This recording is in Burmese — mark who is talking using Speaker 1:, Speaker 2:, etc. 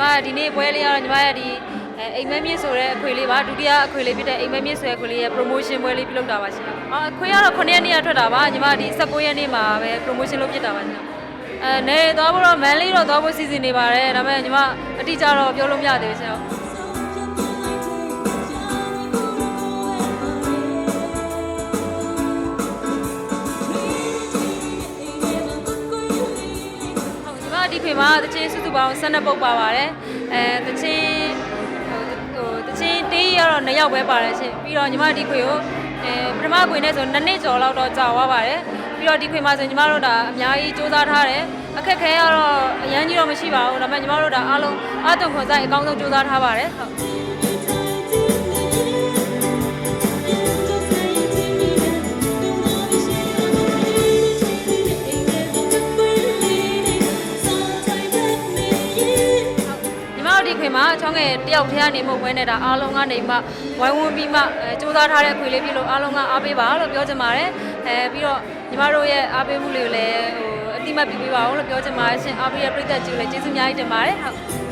Speaker 1: မဒီနေ့ပွဲလေးကတော့ညီမရဲ့ဒီအဲအိမ်မက်မြင့်ဆိုတဲ့အခွေလေးပါဒုတိယအခွေလေးဖြစ်တဲ့အိမ်မက်မြင့်ဆိုတဲ့အခွေလေးရဲ့ promotion ပွဲလေးပြုလုပ်တာပါရှင်။အော်အခွေကတော့9ရက်နေ့ကထွက်တာပါညီမဒီ19ရက်နေ့မှာပဲ promotion လုပ်ဖြစ်တာပါရှင်။အဲနေသွားဖို့တော့မန်လေးတော့သွားဖို့စီစဉ်နေပါတယ်ဒါပေမဲ့ညီမအတိအကျတော့ပြောလို့မရသေးဘူးရှင်။ တ်ညီမဒီဖေမှာတချင်းစုစုပေါင်း12ပုတ်ပါပါတယ်အဲတချင်းဟိုတချင်းတေးရတော့2ယောက်ပဲပါတယ်ရှင်ပြီးတော့ညီမဒီခွေကိုအဲပထမခွေနဲ့ဆို2နှစ်ကျော်လောက်တော့ကြာသွားပါတယ်ပြီးတော့ဒီခွေမှာဆိုညီမတို့ဒါအများကြီးစူးစမ်းထားတယ်အခက်ခဲကတော့အရန်ကြီးတော့မရှိပါဘူးဒါပေမဲ့ညီမတို့ဒါအားလုံးအတုံခွန်ဆိုင်အကောင်းဆုံးစူးစမ်းထားပါတယ်ဟုတ် ခွေမှာချောင်းငယ်တယောက်တည်းကနေမှုပွဲနေတာအားလုံးကနေမှဝိုင်းဝန်းပြီးမှအဲစူးစမ်းထားတဲ့ခွေလေးဖြစ်လို့အားလုံးကအားပေးပါလို့ပြောချင်ပါတယ်အဲပြီးတော့ညီမတို့ရဲ့အားပေးမှုလေးကိုလည်းဟိုအတိမတ်ပြပေးပါအောင်လို့ပြောချင်ပါတယ်ရှင်အားပေးရတဲ့ပြည်သက်ကြီးကိုလည်းကျေးဇူးအများကြီးတင်ပါတယ်ဟုတ်